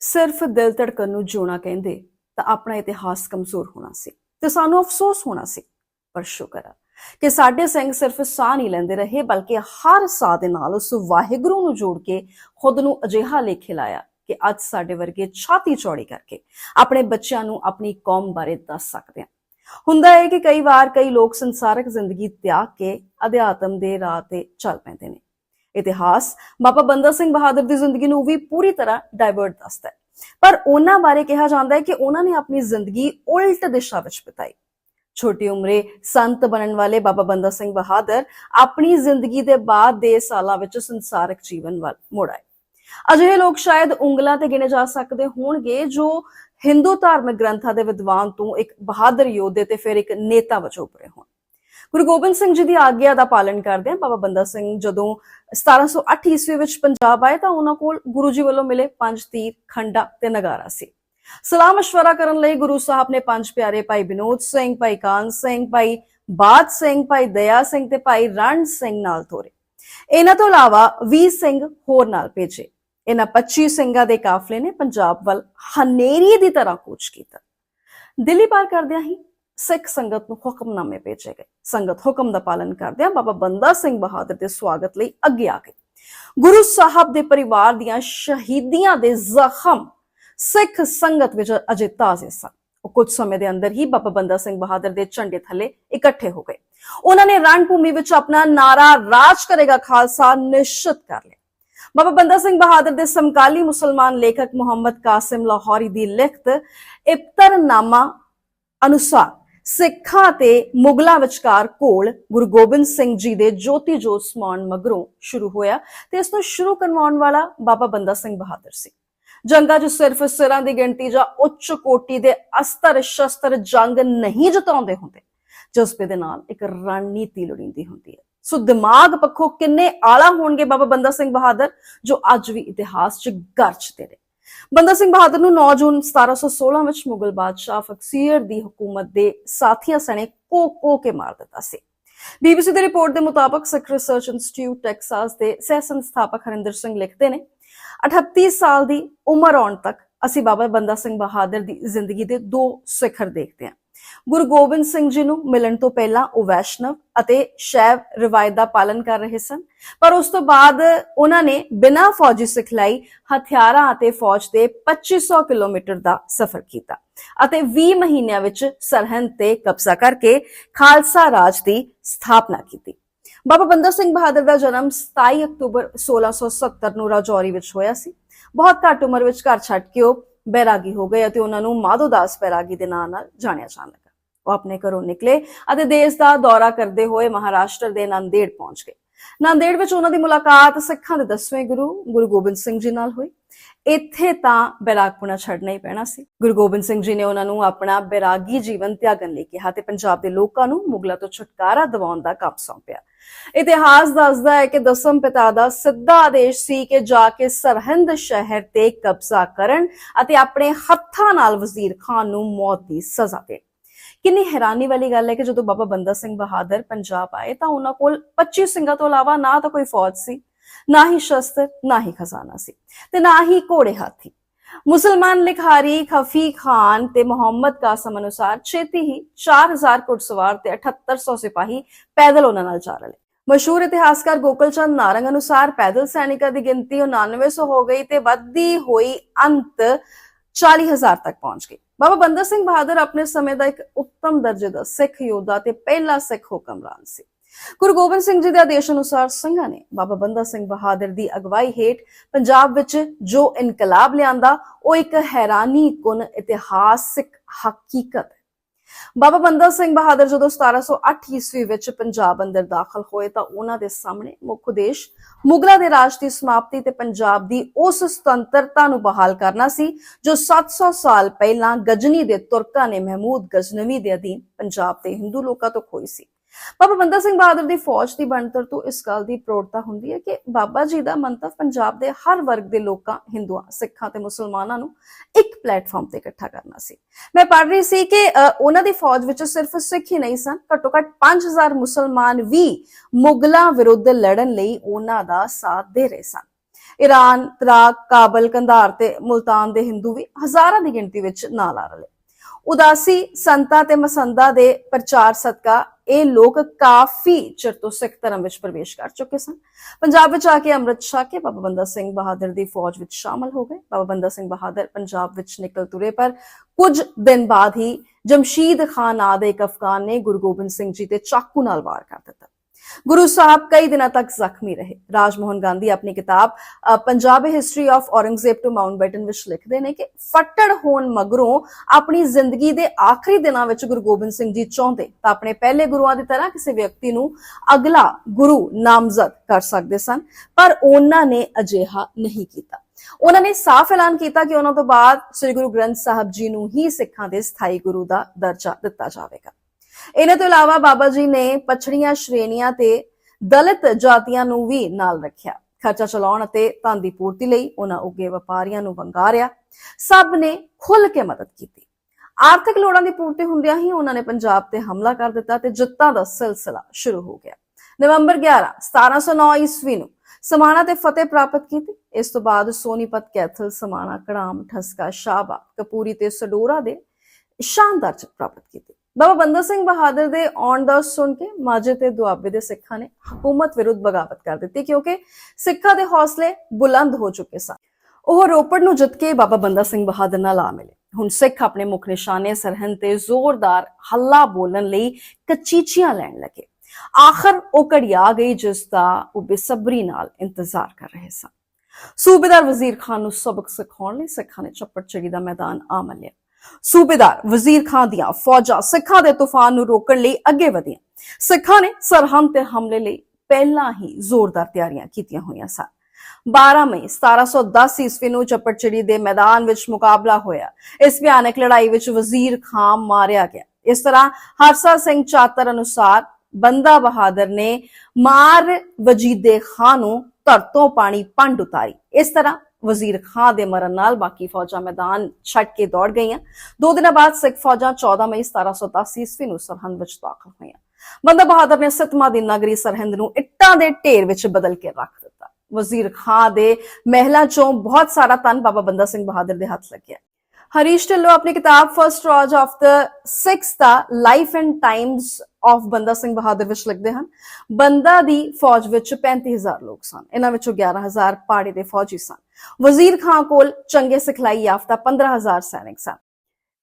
ਸਿਰਫ ਦਿਲ ਧੜਕਣ ਨੂੰ ਜਿਉਣਾ ਕਹਿੰਦੇ, ਤਾਂ ਆਪਣਾ ਇਤਿਹਾਸ ਕਮਜ਼ੋਰ ਹੋਣਾ ਸੀ ਤੇ ਸਾਨੂੰ ਅਫਸੋਸ ਹੋਣਾ ਸੀ। ਪਰ ਸ਼ੁਕਰ ਹੈ ਕਿ ਸਾਡੇ ਸਿੰਘ ਸਿਰਫ ਸਾਹ ਨਹੀਂ ਲੈਂਦੇ ਰਹੇ, ਬਲਕਿ ਹਰ ਸਾਹ ਦੇ ਨਾਲ ਉਸ ਵਾਹਿਗੁਰੂ ਨੂੰ ਜੋੜ ਕੇ ਖੁਦ ਨੂੰ ਅਜਿਹਾ ਲੇਖੇ ਲਾਇਆ ਕਿ ਅੱਜ ਸਾਡੇ ਵਰਗੇ ਛਾਤੀ ਚੌੜੀ ਕਰਕੇ ਆਪਣੇ ਬੱਚਿਆਂ ਨੂੰ ਆਪਣੀ ਕੌਮ ਬਾਰੇ ਦੱਸ ਸਕਦੇ ਹਾਂ ਹੁੰਦਾ ਹੈ ਕਿ ਕਈ ਵਾਰ ਕਈ ਲੋਕ ਸੰਸਾਰਕ ਜ਼ਿੰਦਗੀ ਤਿਆਗ ਕੇ ਅਧਿਆਤਮ ਦੇ ਰਾਹ ਤੇ ਚੱਲ ਪੈਂਦੇ ਨੇ। ਇਤਿਹਾਸ, ਬਾਬਾ ਬੰਦਾ ਸਿੰਘ ਬਹਾਦਰ ਦੀ ਜ਼ਿੰਦਗੀ ਨੂੰ ਵੀ ਪੂਰੀ ਤਰ੍ਹਾਂ ਡਾਇਵਰਟ ਦੱਸਦਾ ਹੈ। ਪਰ ਉਹਨਾਂ ਬਾਰੇ ਕਿਹਾ ਜਾਂਦਾ ਹੈ ਕਿ ਉਹਨਾਂ ਨੇ ਆਪਣੀ ਜ਼ਿੰਦਗੀ ਉਲਟ ਦਿਸ਼ਾ ਵਿੱਚ ਬਿਤਾਈ। ਛੋਟੀ ਉਮਰੇ ਸੰਤ ਬਣਨ ਵਾਲੇ ਬਾਬਾ ਬੰਦਾ ਸਿੰਘ ਬਹਾਦਰ ਆਪਣੀ ਜ਼ਿੰਦਗੀ ਦੇ ਬਾਅਦ ਦੇ ਸਾਲਾਂ ਵਿੱਚ ਸੰਸਾਰਿਕ ਜੀਵਨ ਵੱਲ ਮੁੜ ਆਏ। ਅਜਿਹੇ ਲੋਕ ਸ਼ਾਇਦ ਉਂਗਲਾਂ ਤੇ ਗਿਣੇ ਜਾ ਸਕਦੇ ਹੋਣਗੇ ਜੋ ਹਿੰਦੂ ਧਾਰਮਿਕ ਗ੍ਰੰਥਾਂ ਦੇ ਵਿਦਵਾਨ ਤੋਂ ਇੱਕ ਬਹਾਦਰ ਯੋਧੇ ਤੇ ਫਿਰ ਇੱਕ ਨੇਤਾ ਵਜੋਂ ਉੱਭਰੇ ਹੋਣ। ਗੁਰੂ ਗੋਬਿੰਦ ਸਿੰਘ ਜੀ ਦੀ ਆਗਿਆ ਦਾ ਪਾਲਣ ਕਰਦੇ ਆ ਬਾਬਾ ਬੰਦਾ ਸਿੰਘ ਜਦੋਂ 1708 ਈਸਵੀ ਵਿੱਚ ਪੰਜਾਬ ਆਏ ਤਾਂ ਉਹਨਾਂ ਕੋਲ ਗੁਰੂ ਜੀ ਵੱਲੋਂ ਮਿਲੇ ਪੰਜ ਤੀਰ ਖੰਡਾ ਤੇ ਨਗਾਰਾ ਸੀ ਸਲਾਹ مشورہ ਕਰਨ ਲਈ ਗੁਰੂ ਸਾਹਿਬ ਨੇ ਪੰਜ ਪਿਆਰੇ ਭਾਈ ਵਿਨੋਦ ਸਿੰਘ ਭਾਈ ਕਾਨ ਸਿੰਘ ਭਾਈ ਬਾਦ ਸਿੰਘ ਭਾਈ ਦਇਆ ਸਿੰਘ ਤੇ ਭਾਈ ਰਣ ਸਿੰਘ ਨਾਲ ਤੋਰੇ ਇਹਨਾਂ ਤੋਂ ਇਲਾਵਾ 20 ਸਿੰਘ ਹੋਰ ਨਾਲ ਭੇਜੇ ਇਹਨਾਂ 25 ਸਿੰਘਾਂ ਦੇ ਕਾਫਲੇ ਨੇ ਪੰਜਾਬ ਵੱਲ ਹਨੇਰੀ ਦੀ ਤਰ੍ਹਾਂ ਕੂਚ ਕੀਤਾ ਦਿੱਲੀ ਪਾਰ ਕਰਦਿਆਂ ਹੀ ਸਿੱਖ ਸੰਗਤ ਨੂੰ ਹੁਕਮਨਾਮੇ ਭੇਜੇ ਗਏ। ਸੰਗਤ ਹੁਕਮ ਦਾ ਪਾਲਨ ਕਰਦਿਆਂ ਬਾਬਾ ਬੰਦਾ ਸਿੰਘ ਬਹਾਦਰ ਦੇ ਸਵਾਗਤ ਲਈ ਅੱਗੇ ਆ ਗਈ ਗੁਰੂ ਸਾਹਿਬ ਦੇ ਪਰਿਵਾਰ ਦੀਆਂ ਸ਼ਹੀਦੀਆਂ ਦੇ ਜ਼ਖਮ ਸਿੱਖ ਸੰਗਤ ਵਿੱਚ ਅਜੇ ਤਾਜ਼ੇ ਸਨ। ਉਹ ਕੁਝ ਸਮੇਂ ਦੇ ਅੰਦਰ ਹੀ ਬਾਬਾ ਬੰਦਾ ਸਿੰਘ ਬਹਾਦਰ ਦੇ ਝੰਡੇ ਥੱਲੇ ਇਕੱਠੇ ਹੋ ਗਏ। ਉਹਨਾਂ ਨੇ ਰਣ ਭੂਮੀ ਵਿੱਚ ਆਪਣਾ ਨਾਰਾ ਰਾਜ ਕਰੇਗਾ ਖਾਲਸਾ ਨਿਸ਼ਚਿਤ ਕਰ ਲਿਆ। ਬਾਬਾ ਬੰਦਾ ਸਿੰਘ ਬਹਾਦਰ ਦੇ ਸਮਕਾਲੀ ਮੁਸਲਮਾਨ ਲੇਖਕ ਮੁਹੰਮਦ ਕਾਸਿਮ ਲਾਹੌਰੀ ਦੀ ਲਿਖਤ ਇਫਤਰਨਾਮਾ ਅਨੁਸਾਰ ਸਿੱਖਾਂ ਤੇ ਮੁਗਲਾਂ ਵਿਚਕਾਰ ਕੋਲ ਗੁਰੂ ਗੋਬਿੰਦ ਸਿੰਘ ਜੀ ਦੇ ਜੋਤੀ ਜੋਤ ਸਮਾਉਣ ਮਗਰੋਂ ਸ਼ੁਰੂ ਹੋਇਆ ਤੇ ਇਸ ਨੂੰ ਸ਼ੁਰੂ ਕਰਵਾਉਣ ਵਾਲਾ ਬਾਬਾ ਬੰਦਾ ਸਿੰਘ ਬਹਾਦਰ ਸੀ। ਜੰਗਾਂ 'ਚ ਸਿਰਫ ਸਿਰਾਂ ਦੀ ਗਿਣਤੀ ਜਾਂ ਉੱਚ ਕੋਟੀ ਦੇ ਅਸਤਰ ਸ਼ਸਤਰ ਜੰਗ ਨਹੀਂ ਜਿਤਾਉਂਦੇ ਹੁੰਦੇ, ਜਜ਼ਬੇ ਦੇ ਨਾਲ ਇੱਕ ਰਣਨੀਤੀ ਲੋੜੀਂਦੀ ਹੁੰਦੀ ਹੈ। ਸੋ ਦਿਮਾਗ ਪੱਖੋਂ ਕਿੰਨੇ ਆਲਾ ਹੋਣਗੇ ਬਾਬਾ ਬੰਦਾ ਸਿੰਘ ਬਹਾਦਰ ਜੋ ਅੱਜ ਵੀ ਇਤਿਹਾਸ 'ਚ ਗਰਜਦੇ ਨੇ ਬੰਦਾ ਸਿੰਘ ਬਹਾਦਰ ਨੂੰ 9 ਜੂਨ 1716 ਵਿੱਚ ਮੁਗਲ ਬਾਦਸ਼ਾਹ ਫਕਸੀਰ ਦੀ ਹਕੂਮਤ ਦੇ ਸਾਥੀਆਂ ਸਣੇ ਕੋ ਕੋ ਕੇ ਮਾਰ ਦਿੱਤਾ ਸੀ। ਬੀਬੀਸੀ ਦੀ ਰਿਪੋਰਟ ਦੇ ਮੁਤਾਬਕ ਸਿੱਖ ਰਿਸਰਚ ਇੰਸਟੀਚਿਊਟ ਟੈਕਸਾਸ ਦੇ ਸਹਿ ਸੰਸਥਾਪਕ ਹਰਿੰਦਰ ਸਿੰਘ ਲਿਖਦੇ ਨੇ 38 ਸਾਲ ਦੀ ਉਮਰ ਆਉਣ ਤੱਕ ਅਸੀਂ ਬਾਬਾ ਬੰਦਾ ਸਿੰਘ ਬਹਾਦਰ ਦੀ ਜ਼ਿੰਦਗੀ ਦੇ ਦੋ ਸਿਖਰ ਦੇਖਦੇ ਹਾਂ। ਗੁਰੂ ਗੋਬਿੰਦ ਸਿੰਘ ਜੀ ਨੂੰ ਮਿਲਣ ਤੋਂ ਪਹਿਲਾਂ ਉਹ ਵੈਸ਼ਨਵ ਅਤੇ ਸ਼ੈਵ ਰਿਵਾਇਤ ਦਾ ਪਾਲਨ ਕਰ ਰਹੇ ਸਨ। ਪਰ ਉਸ ਤੋਂ ਬਾਅਦ ਉਹਨਾਂ ਨੇ ਬਿਨਾਂ ਫੌਜੀ ਸਿਖਲਾਈ ਹਥਿਆਰਾਂ ਅਤੇ ਫੌਜ ਦੇ 2500 ਕਿਲੋਮੀਟਰ ਦਾ ਸਫ਼ਰ ਕੀਤਾ ਅਤੇ 20 ਮਹੀਨਿਆਂ ਵਿੱਚ ਸਰਹੰਦ ਤੇ ਕਬਜ਼ਾ ਕਰਕੇ ਖਾਲਸਾ ਰਾਜ ਦੀ ਸਥਾਪਨਾ ਕੀਤੀ। ਬਾਬਾ ਬੰਦਾ ਸਿੰਘ ਬਹਾਦਰ ਦਾ ਜਨਮ 27 ਅਕਤੂਬਰ 1670 ਨੂੰ ਰਾਜੌਰੀ ਵਿੱਚ ਹੋਇਆ ਸੀ। ਬਹੁਤ ਘੱਟ ਉਮਰ ਵਿੱਚ ਘਰ ਛੱਡ ਕੇ ਉਹ ਬੈਰਾਗੀ ਹੋ ਗਏ ਅਤੇ ਉਹਨਾਂ ਨੂੰ ਮਾਧੋਦਾਸ ਬੈਰਾਗੀ ਦੇ ਨਾਂ ਨਾਲ ਜਾਣਿਆ ਜਾਣ ਲੱਗਾ। ਉਹ ਆਪਣੇ ਘਰੋਂ ਨਿਕਲੇ ਅਤੇ ਦੇਸ਼ ਦਾ ਦੌਰਾ ਕਰਦੇ ਹੋਏ ਮਹਾਰਾਸ਼ਟਰ ਦੇ ਨਾਂਦੇੜ ਪਹੁੰਚ ਗਏ। ਨਾਂਦੇੜ ਵਿੱਚ ਉਹਨਾਂ ਦੀ ਮੁਲਾਕਾਤ ਸਿੱਖਾਂ ਦੇ 10ਵੇਂ ਗੁਰੂ ਗੁਰੂ ਗੋਬਿੰਦ ਸਿੰਘ ਜੀ ਨਾਲ ਹੋਈ। ਇੱਥੇ ਤਾਂ ਬੈਰਾਗਪੁਣਾ ਛੱਡਣਾ ਹੀ ਪੈਣਾ ਸੀ। ਗੁਰੂ ਗੋਬਿੰਦ ਸਿੰਘ ਜੀ ਨੇ ਉਹਨਾਂ ਨੂੰ ਆਪਣਾ ਬੈਰਾਗੀ ਜੀਵਨ ਤਿਆਗਣ ਲਈ ਕਿਹਾ ਤੇ ਪੰਜਾਬ ਦੇ ਲੋਕਾਂ ਨੂੰ ਮੁਗਲਾਂ ਤੋਂ ਛੁਟਕਾਰਾ ਦਿਵਾਉਣ ਦਾ ਕੰਮ ਸੌਂਪਿਆ। ਇਤਿਹਾਸ ਦੱਸਦਾ ਹੈ ਕਿ ਦਸਮ ਪਿਤਾ ਦਾ ਸਿੱਧਾ ਆਦੇਸ਼ ਸੀ ਕਿ ਜਾ ਕੇ ਸਰਹੰਦ ਸ਼ਹਿਰ ਤੇ ਕਬਜ਼ਾ ਕਰਨ ਅਤੇ ਆਪਣੇ ਹੱਥਾਂ ਨਾਲ ਵਜ਼ੀਰ ਖਾਨ ਨੂੰ ਮੌਤ ਦੀ ਸਜ਼ਾ ਦੇਣ। ਕਿੰਨੀ ਹੈਰਾਨੀ ਵਾਲੀ ਗੱਲ ਹੈ ਕਿ ਜਦੋਂ ਬਾਬਾ ਬੰਦਾ ਸਿੰਘ ਬਹਾਦਰ ਪੰਜਾਬ ਆਏ ਤਾਂ ਉਹਨਾਂ ਕੋਲ 25 ਸਿੰਘਾਂ ਤੋਂ ਇਲਾਵਾ ਨਾ ਤਾਂ ਕੋਈ ਫੌਜ ਸੀ। ਨਾ ਹੀ ਸ਼ਸਤਰ, ਨਾ ਹੀ ਖਜ਼ਾਨਾ ਸੀ ਤੇ ਨਾ ਹੀ ਘੋੜੇ ਹਾਥੀ। ਮੁਸਲਮਾਨ ਲਿਖਾਰੀ ਖਫੀ ਖਾਨ ਤੇ ਮੁਹੰਮਦ ਕਾਸਮ ਅਨੁਸਾਰ ਛੇਤੀ ਹੀ 4000 ਘੁੜਸਵਾਰ ਤੇ 7800 ਸਿਪਾਹੀ ਪੈਦਲ ਉਹਨਾਂ ਨਾਲ ਜਾ ਰਹੇ ਮਸ਼ਹੂਰ ਇਤਿਹਾਸਕਾਰ ਗੋਕਲ ਚੰਦ ਨਾਰੰਗ ਅਨੁਸਾਰ ਪੈਦਲ ਸੈਨਿਕਾਂ ਦੀ ਗਿਣਤੀ 9900 ਹੋ ਗਈ ਤੇ ਵੱਧਦੀ ਹੋਈ ਅੰਤ 40000 ਤੱਕ ਪਹੁੰਚ ਗਈ। ਬਾਬਾ ਬੰਦਾ ਸਿੰਘ ਬਹਾਦਰ ਆਪਣੇ ਸਮੇਂ ਦਾ ਇੱਕ ਉੱਤਮ ਦਰਜੇ ਦਾ ਸਿੱਖ ਯੋਧਾ ਤੇ ਪਹਿਲਾ ਸਿੱਖ ਹੁਕਮਰਾਨ ਸੀ। ਗੁਰੂ ਗੋਬਿੰਦ ਸਿੰਘ ਜੀ ਦੇ ਆਦੇਸ਼ ਅਨੁਸਾਰ ਸਿੰਘਾਂ ਨੇ ਬਾਬਾ ਬੰਦਾ ਸਿੰਘ ਬਹਾਦਰ ਦੀ ਅਗਵਾਈ ਹੇਠ ਪੰਜਾਬ ਵਿੱਚ ਜੋ ਇਨਕਲਾਬ ਲਿਆਂਦਾ, ਉਹ ਇੱਕ ਹੈਰਾਨੀ ਇਤਿਹਾਸਿਕ ਹਕੀਕਤ ਬਾਬਾ ਬੰਦਾ ਸਿੰਘ ਬਹਾਦਰ ਜਦੋਂ 1708 ਈਸਵੀ ਵਿੱਚ ਪੰਜਾਬ ਅੰਦਰ ਦਾਖਲ ਹੋਏ ਤਾਂ ਉਹਨਾਂ ਦੇ ਸਾਹਮਣੇ ਮੁੱਖ ਉਦੇਸ਼ ਮੁਗਲਾਂ ਦੇ ਰਾਜ ਦੀ ਸਮਾਪਤੀ ਤੇ ਪੰਜਾਬ ਦੀ ਉਸ ਸੁਤੰਤਰਤਾ ਨੂੰ ਬਹਾਲ ਕਰਨਾ ਸੀ, ਜੋ 700 ਸਾਲ ਪਹਿਲਾਂ ਗਜਨੀ ਦੇ ਤੁਰਕਾਂ ਨੇ ਮਹਿਮੂਦ ਗਜ਼ਨਵੀ ਦੇ ਅਧੀਨ ਪੰਜਾਬ ਦੇ ਹਿੰਦੂ ਲੋਕਾਂ ਤੋਂ ਖੋਈ ਸੀ। ਬਾਬਾ ਬੰਦਾ ਸਿੰਘ ਬਹਾਦਰ ਦੀ ਫੌਜ ਦੀ ਬਣਤਰ ਤੋਂ ਇਸ ਗੱਲ ਦੀ ਪ੍ਰੋੜਤਾ ਹੁੰਦੀ ਹੈ ਕਿ ਬਾਬਾ ਜੀ ਦਾ ਮੰਤਵ ਪੰਜਾਬ ਦੇ ਹਰ ਵਰਗ ਦੇ ਲੋਕਾਂ, ਹਿੰਦੂਆਂ, ਸਿੱਖਾਂ ਤੇ ਮੁਸਲਮਾਨਾਂ ਨੂੰ ਇੱਕ ਪਲੇਟਫਾਰਮ ਤੇ ਇਕੱਠਾ ਕਰਨਾ ਸੀ। ਮੈਂ ਪੜ੍ਹ ਰਹੀ ਸੀ ਕਿ ਉਹਨਾਂ ਦੀ ਫੌਜ ਵਿੱਚ ਸਿਰਫ ਸਿੱਖ ਹੀ ਨਹੀਂ ਸਨ, ਘੱਟੋ ਘੱਟ 5000 ਮੁਸਲਮਾਨ ਵੀ ਮੁਗਲਾਂ ਵਿਰੁੱਧ ਲੜਨ ਲਈ ਉਹਨਾਂ ਦਾ ਸਾਥ ਦੇ ਰਹੇ ਸਨ। ਈਰਾਨ ਤਰਾਕ ਕਾਬਲ, ਕੰਧਾਰ ਤੇ ਮੁਲਤਾਨ ਦੇ ਹਿੰਦੂ ਵੀ ਹਜ਼ਾਰਾਂ ਦੀ ਗਿਣਤੀ ਵਿੱਚ ਨਾਲ ਆ ਰਹੇ ਉਦਾਸੀ, ਸੰਤਾਂ ਤੇ ਮਸੰਦਾ ਦੇ ਪ੍ਰਚਾਰ ਸਦਕਾ ਇਹ ਲੋਕ ਕਾਫੀ ਚਿਰ ਤੋਂ ਸਿੱਖ ਧਰਮ ਵਿੱਚ ਪ੍ਰਵੇਸ਼ ਕਰ ਚੁੱਕੇ ਸਨ। ਪੰਜਾਬ ਵਿੱਚ ਆ ਕੇ ਅੰਮ੍ਰਿਤ ਛਕ ਕੇ ਬਾਬਾ ਬੰਦਾ ਸਿੰਘ ਬਹਾਦਰ ਦੀ ਫੌਜ ਵਿੱਚ ਸ਼ਾਮਲ ਹੋ ਗਏ। ਬਾਬਾ ਬੰਦਾ ਸਿੰਘ ਬਹਾਦਰ ਪੰਜਾਬ ਵਿੱਚ ਨਿਕਲ ਤੁਰੇ, ਪਰ ਕੁਝ ਦਿਨ ਬਾਅਦ ਹੀ ਜਮਸ਼ੀਦ ਖਾਨ ਨਾਂ ਦੇ ਇੱਕ ਅਫਗਾਨ ਨੇ ਗੁਰੂ ਗੋਬਿੰਦ ਸਿੰਘ ਜੀ ਤੇ ਚਾਕੂ ਨਾਲ ਵਾਰ ਕਰ ਦਿੱਤਾ। ਗੁਰੂ ਸਾਹਿਬ ਕਈ ਦਿਨਾਂ ਤੱਕ ਜ਼ਖਮੀ ਰਹੇ। ਰਾਜਮੋਹਨ ਗਾਂਧੀ ਆਪਣੀ ਕਿਤਾਬ ਅ, Punjab history of Aurangzeb to Mountbatten ਵਿੱਚ ਲਿਖਦੇ ਨੇ ਕਿ ਫੱਟੜ ਹੋਣ ਮਗਰੋਂ ਆਪਣੀ ਜ਼ਿੰਦਗੀ ਦੇ ਆਖਰੀ ਦਿਨਾਂ ਵਿੱਚ ਗੁਰੂ ਗੋਬਿੰਦ ਸਿੰਘ ਜੀ ਚਾਹੁੰਦੇ ਤਾਂ ਆਪਣੇ ਪਹਿਲੇ ਗੁਰੂਆਂ ਦੀ ਤਰ੍ਹਾਂ ਕਿਸੇ ਵਿਅਕਤੀ ਨੂੰ ਅਗਲਾ ਗੁਰੂ ਨਾਮਜ਼ਦ ਕਰ ਸਕਦੇ ਸਨ ਪਰ ਉਹਨਾਂ ਨੇ ਅਜਿਹਾ ਨਹੀਂ ਕੀਤਾ। ਉਹਨਾਂ ਨੇ ਸਾਫ਼ ਐਲਾਨ ਕੀਤਾ ਕਿ ਉਹਨਾਂ ਤੋਂ ਬਾਅਦ ਸ੍ਰੀ ਗੁਰੂ ਗ੍ਰੰਥ ਸਾਹਿਬ ਜੀ ਨੂੰ ਹੀ ਸਿੱਖਾਂ ਦੇ ਸਥਾਈ ਗੁਰੂ ਦਾ ਦਰਜਾ ਦਿੱਤਾ ਜਾਵੇਗਾ। ਇਹਨਾਂ ਤੋਂ ਇਲਾਵਾ ਬਾਬਾ ਜੀ ਨੇ ਪਛੜੀਆਂ ਸ਼੍ਰੇਣੀਆਂ ਤੇ ਦਲਿਤ ਜਾਤੀਆਂ ਨੂੰ ਵੀ ਨਾਲ ਰੱਖਿਆ। ਖਰਚਾ ਚਲਾਉਣ ਅਤੇ ਧਨ ਦੀ ਪੂਰਤੀ ਲਈ ਉਹਨਾਂ ਉੱਗੇ ਵਪਾਰੀਆਂ ਨੂੰ ਵੰਗਾਰਿਆ। ਸਭ ਨੇ ਖੁੱਲ ਕੇ ਮਦਦ ਕੀਤੀ। ਆਰਥਿਕ ਲੋੜਾਂ ਦੀ ਪੂਰਤੀ ਹੁੰਦਿਆਂ ਹੀ ਉਹਨਾਂ ਨੇ ਪੰਜਾਬ ਤੇ ਹਮਲਾ ਕਰ ਦਿੱਤਾ ਤੇ ਜਿੱਤਾਂ ਦਾ ਸਿਲਸਿਲਾ ਸ਼ੁਰੂ ਹੋ ਗਿਆ। ਨਵੰਬਰ 11 1709 ਈਸਵੀ ਨੂੰ ਸਮਾਣਾ ਤੇ ਫਤਿਹ ਪ੍ਰਾਪਤ ਕੀਤੀ। ਇਸ ਤੋਂ ਬਾਅਦ ਸੋਨੀਪਤ ਕੈਥਲ, ਸਮਾਣਾ, ਕੜਾਮ, ਠਸਕਾ ਸ਼ਾਹਬਾ ਕਪੂਰੀ ਤੇ ਸਡੋਰਾ ਦੇ ਸ਼ਾਨਦਾਰ ਜਿੱਤ ਪ੍ਰਾਪਤ ਕੀਤੀ। ਬਾਬਾ ਬੰਦਾ ਸਿੰਘ ਬਹਾਦਰ ਦੇ ਆਉਣ ਦਾ ਸੁਣ ਕੇ ਮਾਝੇ ਤੇ ਦੁਆਬੇ ਦੇ ਸਿੱਖਾਂ ਨੇ ਹਕੂਮਤ ਵਿਰੁੱਧ ਬਗਾਵਤ ਕਰ ਦਿੱਤੀ ਕਿਉਂਕਿ ਸਿੱਖਾਂ ਦੇ ਹੌਸਲੇ ਬੁਲੰਦ ਹੋ ਚੁੱਕੇ ਸਨ। ਉਹ ਰੋਪੜ ਨੂੰ ਜਿੱਤ ਕੇ ਬਾਬਾ ਬੰਦਾ ਸਿੰਘ ਬਹਾਦਰ ਨਾਲ ਆ ਮਿਲੇ। ਹੁਣ ਸਿੱਖ ਆਪਣੇ ਮੁੱਖ ਨਿਸ਼ਾਨੇ ਸਰਹੰਦ ਤੇ ਜ਼ੋਰਦਾਰ ਹੱਲਾ ਬੋਲਣ ਲਈ ਕਚੀਚੀਆਂ ਲੈਣ ਲੱਗੇ। ਆਖਰ ਉਹ ਘੜੀ ਆ ਗਈ ਜਿਸ ਦਾ ਉਹ ਬੇਸਬਰੀ ਨਾਲ ਇੰਤਜ਼ਾਰ ਕਰ ਰਹੇ ਸਨ। ਸੂਬੇਦਾਰ ਵਜ਼ੀਰ ਖਾਨ ਨੂੰ ਸਬਕ ਸਿਖਾਉਣ ਲਈ ਸਿੱਖਾਂ ਨੇ ਚੱਪੜ ਚੱਪੜਚਿੜੀ ਦਾ ਮੈਦਾਨ ਆ ਮੱਲਿਆ ਸੂਬੇਦਾਰ ਵਜ਼ੀਰ ਖਾਨ ਦੀਆਂ ਫੌਜਾਂ ਸਿੱਖਾਂ ਦੇ ਤੂਫਾਨ ਨੂੰ ਰੋਕਣ ਲਈ ਅੱਗੇ ਵਧੀਆਂ। ਸਿੱਖਾਂ ਨੇ ਸਰਹੰਦ ਤੇ ਹਮਲੇ ਲਈ ਪਹਿਲਾਂ ਹੀ ਜ਼ੋਰਦਾਰ ਤਿਆਰੀਆਂ ਕੀਤੀਆਂ ਹੋਈਆਂ ਸਨ। 12 ਮਈ 1710 ਈਸਵੀ ਨੂੰ ਚੱਪੜਚਿੜੀ ਦੇ ਮੈਦਾਨ ਵਿੱਚ ਮੁਕਾਬਲਾ ਹੋਇਆ। ਇਸ ਭਿਆਨਕ ਲੜਾਈ ਵਿੱਚ ਵਜ਼ੀਰ ਖਾਨ ਮਾਰਿਆ ਗਿਆ। ਇਸ ਤਰ੍ਹਾਂ ਹਰਸਾ ਸਿੰਘ ਚਾਤਰ ਅਨੁਸਾਰ ਬੰਦਾ ਬਹਾਦਰ ਨੇ ਮਾਰ ਵਜੀਦੇ ਖਾਂ ਨੂੰ ਧਰਤੋਂ ਪਾਣੀ ਪੰਡ ਉਤਾਰੀ। ਇਸ ਤਰ੍ਹਾਂ ਵਜ਼ੀਰ ਖਾਂ ਦੇ ਮਰਨ ਨਾਲ ਬਾਕੀ ਫੌਜਾਂ ਮੈਦਾਨ ਛੱਡ ਕੇ ਦੌੜ ਗਈਆਂ। ਦੋ ਦਿਨਾਂ ਬਾਅਦ ਸਿੱਖ ਫੌਜਾਂ 14 ਮਈ 1710 ਈਸਵੀ ਨੂੰ ਸਰਹੰਦ ਵਿੱਚ ਦਾਖਲ ਹੋਈਆਂ। ਬੰਦਾ ਬਹਾਦਰ ਨੇ ਸਤਮਾ ਦੀ ਨਗਰੀ ਸਰਹੰਦ ਨੂੰ ਇੱਟਾਂ ਦੇ ਢੇਰ ਵਿੱਚ ਬਦਲ ਕੇ ਰੱਖ ਦਿੱਤਾ। ਵਜ਼ੀਰ ਖਾਂ ਦੇ ਮਹਿਲਾਂ ਚੋਂ ਬਹੁਤ ਸਾਰਾ ਧਨ ਬਾਬਾ ਬੰਦਾ ਸਿੰਘ ਬਹਾਦਰ ਦੇ ਹੱਥ ਲੱਗਿਆ। ਹਰੀਸ਼ ਢਿੱਲੋਂ, ਆਪਣੀ ਕਿਤਾਬ first Raj of the Sikhs the life and times of Banda Singh Bahadur ਵਿੱਚ ਲਿਖਦੇ ਹਨ। ਬੰਦਾ ਦੀ ਫੌਜ ਵਿੱਚ 35000 ਲੋਕ ਸਨ। ਇਹਨਾਂ ਵਿੱਚੋਂ 11000 ਪਹਾੜੀ ਦੇ ਫੌਜੀ ਸਨ। ਵਜ਼ੀਰ ਖਾਂ ਕੋਲ ਚੰਗੇ ਸਿਖਲਾਈ ਯਾਫਤਾ 15000 ਸੈਨਿਕ ਸਨ।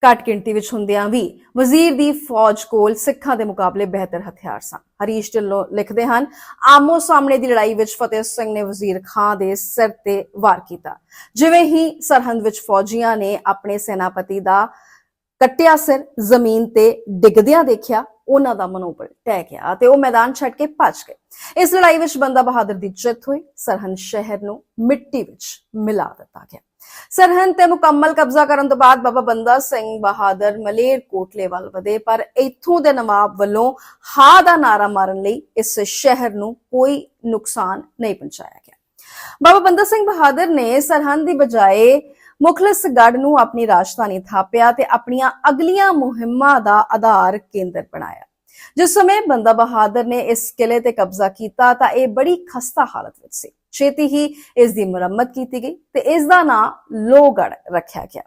ਘੱਟ ਗਿਣਤੀ ਵਿੱਚ ਹੁੰਦਿਆਂ ਵੀ ਵਜ਼ੀਰ ਦੀ ਫੌਜ ਕੋਲ ਸਿੱਖਾਂ ਦੇ ਮੁਕਾਬਲੇ ਬਿਹਤਰ ਹਥਿਆਰ ਸਨ। ਹਰੀਸ਼ ਢਿੱਲੋਂ ਲਿਖਦੇ ਹਨ, ਆਮੋ ਸਾਹਮਣੇ ਦੀ ਲੜਾਈ ਵਿੱਚ ਫਤਿਹ ਸਿੰਘ ਨੇ ਵਜ਼ੀਰ ਖਾਂ ਦੇ ਸਿਰ ਤੇ ਵਾਰ ਕੀਤਾ। ਜਿਵੇਂ ਹੀ ਸਰਹੰਦ ਵਿੱਚ ਫੌਜੀਆਂ ਨੇ ਆਪਣੇ ਸੈਨਾਪਤੀ ਦਾ ਕੱਟਿਆ ਸਿਰ, ਜ਼ਮੀਨ ਤੇ ਡਿੱਗਦਿਆਂ ਦੇਖਿਆ ਉਹਨਾਂ ਦਾ ਮਨੋਬਲ ਟਹਿ ਗਿਆ ਤੇ ਉਹ ਮੈਦਾਨ ਛੱਡ ਕੇ ਭੱਜ ਗਏ। ਇਸ ਲੜਾਈ ਵਿੱਚ ਬੰਦਾ ਬਹਾਦਰ ਦੀ ਜਿੱਤ ਹੋਈ। ਸਰਹੰਦ ਸ਼ਹਿਰ ਨੂੰ ਮਿੱਟੀ ਵਿੱਚ ਮਿਲਾ ਦਿੱਤਾ ਗਿਆ। ਸਰਹੰਦ ਤੇ ਮੁਕੰਮਲ ਕਬਜ਼ਾ ਕਰਨ ਤੋਂ ਬਾਅਦ ਬਾਬਾ ਬੰਦਾ ਸਿੰਘ ਬਹਾਦਰ ਮਲੇਰ ਕੋਟਲੇ ਵੱਲ ਵਧੇ, ਪਰ ਇੱਥੋਂ ਦੇ ਨਵਾਬ ਵੱਲੋਂ ਹਾ ਦਾ ਨਾਰਾ ਮਾਰਨ ਲਈ ਇਸ ਸ਼ਹਿਰ ਨੂੰ ਕੋਈ ਨੁਕਸਾਨ ਨਹੀਂ ਪਹੁੰਚਾਇਆ ਗਿਆ। ਬਾਬਾ ਬੰਦਾ ਸਿੰਘ ਬਹਾਦਰ ਨੇ ਸਰਹੰਦ ਦੀ ਬਜਾਏ ਮੁਖਲਿਸਗੜ੍ਹ ਨੂੰ ਆਪਣੀ ਰਾਜਧਾਨੀ ਥਾਪਿਆ ਤੇ ਆਪਣੀਆਂ ਅਗਲੀਆਂ ਮੁਹਿੰਮਾਂ ਦਾ ਆਧਾਰ ਕੇਂਦਰ ਬਣਾਇਆ। ਜਿਸ ਸਮੇਂ ਬੰਦਾ ਬਹਾਦਰ ਨੇ ਇਸ ਕਿਲੇ ਤੇ ਕਬਜ਼ਾ ਕੀਤਾ ਤਾਂ ਇਹ ਬੜੀ ਖਸਤਾ ਹਾਲਤ ਵਿੱਚ ਸੀ। ਛੇਤੀ ਹੀ ਇਸ ਦੀ ਮੁਰੰਮਤ ਕੀਤੀ ਗਈ ਤੇ ਇਸ ਦਾ ਨਾਮ ਲੋਹਗੜ੍ਹ ਰੱਖਿਆ ਗਿਆ।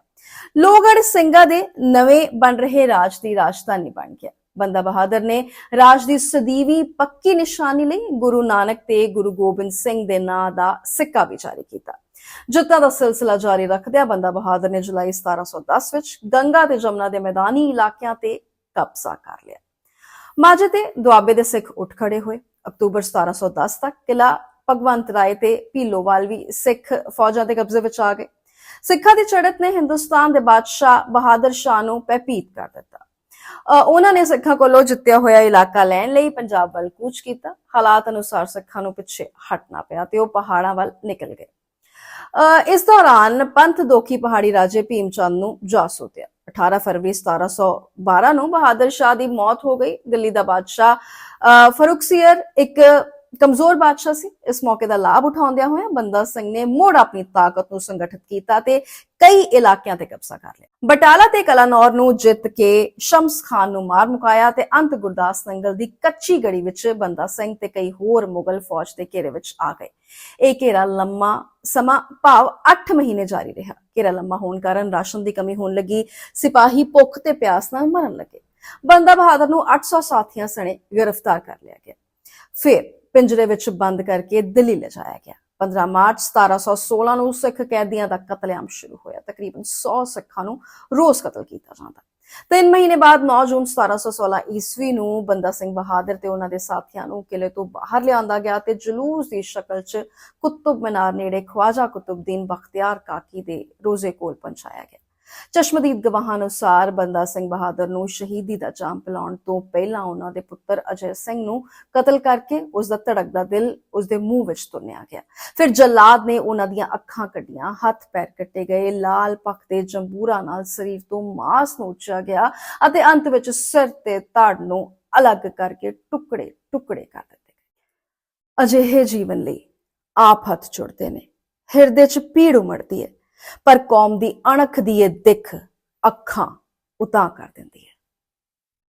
ਲੋਹਗੜ੍ਹ ਸਿੰਘਾਂ ਦੇ ਨਵੇਂ ਬਣ ਰਹੇ ਰਾਜ ਦੀ ਰਾਜਧਾਨੀ ਬਣ ਗਿਆ। ਬੰਦਾ ਬਹਾਦਰ ਨੇ ਰਾਜ ਦੀ ਸਦੀਵੀ ਪੱਕੀ ਨਿਸ਼ਾਨੀ ਲਈ ਗੁਰੂ ਨਾਨਕ ਤੇ ਗੁਰੂ ਗੋਬਿੰਦ ਸਿੰਘ ਦੇ ਨਾਂ ਦਾ ਸਿੱਕਾ ਵੀ ਜਾਰੀ ਕੀਤਾ। ਜਿੱਤਾਂ ਦਾ ਸਿਲਸਿਲਾ ਜਾਰੀ ਰੱਖਦਿਆਂ ਬੰਦਾ ਬਹਾਦਰ ਨੇ ਜੁਲਾਈ 1710 ਵਿੱਚ ਗੰਗਾ ਤੇ ਜਮਨਾ ਦੇ ਮੈਦਾਨੀ ਇਲਾਕਿਆਂ ਤੇ ਕਬਜ਼ਾ ਕਰ ਲਿਆ। ਮਾਝੇ ਤੇ ਦੁਆਬੇ ਦੇ ਸਿੱਖ ਉੱਠ ਖੜੇ ਹੋਏ। ਅਕਤੂਬਰ 1710 ਤੱਕ ਕਿਲਾ ਭਗਵੰਤ ਰਾਏ ਤੇ ਭੀਲੋਵਾਲ ਵੀ ਸਿੱਖ ਫੌਜਾਂ ਦੇ ਕਬਜ਼ੇ ਵਿੱਚ ਆ ਗਏ। ਸਿੱਖਾਂ ਦੀ ਚੜ੍ਹਤ ਨੇ ਹਿੰਦੁਸਤਾਨ ਦੇ ਬਾਦਸ਼ਾਹ ਬਹਾਦਰ ਸ਼ਾਹ ਨੂੰ ਪੈਪੀਤ ਕਰ ਦਿੱਤਾ। ਉਹਨਾਂ ਨੇ ਸਿੱਖਾਂ ਕੋਲੋਂ ਜਿੱਤਿਆ ਹੋਇਆ ਇਲਾਕਾ ਲੈਣ ਲਈ ਪੰਜਾਬ ਵੱਲ ਕੂਚ ਕੀਤਾ। ਹਾਲਾਤ ਅਨੁਸਾਰ ਸਿੱਖਾਂ ਨੂੰ ਪਿੱਛੇ ਹਟਣਾ ਪਿਆ ਤੇ ਉਹ ਪਹਾੜਾਂ ਵੱਲ ਨਿਕਲ ਗਏ। ਅਹ ਇਸ ਦੌਰਾਨ ਪੰਥ ਦੋਖੀ ਪਹਾੜੀ ਰਾਜੇ ਭੀਮ ਚੰਦ ਨੂੰ ਜਾ ਸੋਤਿਆ 18 ਫਰਵਰੀ 1712 ਨੂੰ ਬਹਾਦਰ ਸ਼ਾਹ ਦੀ ਮੌਤ ਹੋ ਗਈ। ਦਿੱਲੀ ਦਾ ਬਾਦਸ਼ਾਹ ਅਹ ਫਰੁਖਸੀਅਰ ਇੱਕ ਕਮਜ਼ੋਰ ਬਾਦਸ਼ਾਹ ਸੀ। ਇਸ ਮੌਕੇ ਦਾ ਲਾਭ ਉਠਾਉਂਦਿਆਂ ਹੋਇਆ ਬੰਦਾ ਸਿੰਘ ਨੇ ਮੁੜ ਆਪਣੀ ਤਾਕਤ ਨੂੰ ਸੰਗਠਿਤ ਕੀਤਾ ਤੇ ਕਈ ਇਲਾਕਿਆਂ ਤੇ ਕਬਜ਼ਾ ਕਰ ਲਿਆ। ਬਟਾਲਾ ਤੇ ਕਲਾਨੌਰ ਨੂੰ ਜਿੱਤ ਕੇ ਸ਼ਮਸ ਖਾਨ ਨੂੰ ਮਾਰ ਮੁਕਾਇਆ ਤੇ ਅੰਤ ਗੁਰਦਾਸ ਨੰਗਲ ਦੀ ਕੱਚੀ ਗੜੀ ਵਿੱਚ ਬੰਦਾ ਸਿੰਘ ਤੇ ਕਈ ਹੋਰ ਮੁਗਲ ਫੌਜ ਦੇ ਘੇਰੇ ਵਿੱਚ ਆ ਗਏ। ਇਹ ਘੇਰਾ ਲੰਮਾ ਸਮਾਂ, ਭਾਵ 8 ਮਹੀਨੇ ਜਾਰੀ ਰਿਹਾ। ਘੇਰਾ ਲੰਮਾ ਹੋਣ ਕਾਰਨ ਰਾਸ਼ਨ ਦੀ ਕਮੀ ਹੋਣ ਲੱਗੀ, ਸਿਪਾਹੀ ਭੁੱਖ ਤੇ ਪਿਆਸ ਨਾਲ ਮਰਨ ਲੱਗੇ। ਬੰਦਾ ਬਹਾਦਰ ਨੂੰ 800 ਸਾਥੀਆਂ ਸਣੇ ਗ੍ਰਿਫਤਾਰ ਕਰ ਲਿਆ ਗਿਆ। ਫਿਰ ਪਿੰਜਰੇ ਵਿੱਚ ਬੰਦ ਕਰਕੇ ਦਿੱਲੀ ਲਿਜਾਇਆ ਗਿਆ। 15 ਮਾਰਚ 1716 ਨੂੰ ਸਿੱਖ ਕੈਦੀਆਂ ਦਾ ਕਤਲੇਆਮ ਸ਼ੁਰੂ ਹੋਇਆ। ਤਕਰੀਬਨ 100 ਸਿੱਖਾਂ ਨੂੰ ਰੋਜ਼ ਕਤਲ ਕੀਤਾ ਜਾਂਦਾ। ਤਿੰਨ ਮਹੀਨੇ ਬਾਅਦ 9 ਜੂਨ 1716 ਈਸਵੀ ਨੂੰ ਬੰਦਾ ਸਿੰਘ ਬਹਾਦਰ ਤੇ ਉਹਨਾਂ ਦੇ ਸਾਥੀਆਂ ਨੂੰ ਕਿਲੇ ਤੋਂ ਬਾਹਰ ਲਿਆਂਦਾ ਗਿਆ ਤੇ ਜਲੂਸ ਦੀ ਸ਼ਕਲ 'ਚ ਕੁਤਬ ਮੀਨਾਰ ਨੇੜੇ ਖਵਾਜਾ ਕੁਤਬਦੀਨ ਬਖਤਿਆਰ ਕਾਕੀ ਦੇ ਰੋਜ਼ੇ ਕੋਲ ਪਹੁੰਚਾਇਆ ਗਿਆ। ਚਸ਼ਮਦੀਦ ਗਵਾਹਾਂ ਅਨੁਸਾਰ ਬੰਦਾ ਸਿੰਘ ਬਹਾਦਰ ਨੂੰ ਸ਼ਹੀਦੀ ਦਾ ਜਾਮ ਪਿਲਾਉਣ ਤੋਂ ਪਹਿਲਾਂ ਉਹਨਾਂ ਦੇ ਪੁੱਤਰ ਅਜੇ ਸਿੰਘ ਨੂੰ ਕਤਲ ਕਰਕੇ ਉਸ ਦਾ ਧੜਕਦਾ ਦਿਲ ਉਸ ਦੇ ਮੂੰਹ ਵਿੱਚ ਤੁੰਨਿਆ ਗਿਆ। ਫਿਰ ਜਲਾਦ ਨੇ ਉਹਨਾਂ ਦੀਆਂ ਅੱਖਾਂ ਕੱਢੀਆਂ, ਹੱਥ ਪੈਰ ਕੱਟੇ ਗਏ, ਲਾਲ ਪੱਖ ਦੇ ਜੰਬੂਰਾ ਨਾਲ ਸਰੀਰ ਤੋਂ ਮਾਸ ਨੋਚਿਆ ਗਿਆ ਅਤੇ ਅੰਤ ਵਿੱਚ ਸਿਰ ਤੇ ਧੜ ਨੂੰ ਅਲੱਗ ਕਰਕੇ ਟੁਕੜੇ ਟੁਕੜੇ ਕਰ ਦਿੱਤੇ ਗਏ। ਅਜਿਹੇ ਜੀਵਨ ਲਈ ਆਪ ਹੱਥ ਜੁੜਦੇ ਨੇ। ਹਿਰਦੇ 'ਚ ਪੀੜ ਉਮੜਦੀ ਹੈ। ਪਰ ਕੌਮ ਦੀ ਅਣਖ ਦੀ ਇਹ ਦਿੱਖ ਅੱਖਾਂ ਉਤਾ ਕਰ ਦਿੰਦੀ ਹੈ।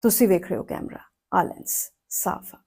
ਤੁਸੀਂ ਵੇਖ ਰਹੇ ਹੋ ਕੈਮਰਾ ਆਲੈਂਸ ਸਾਫਾ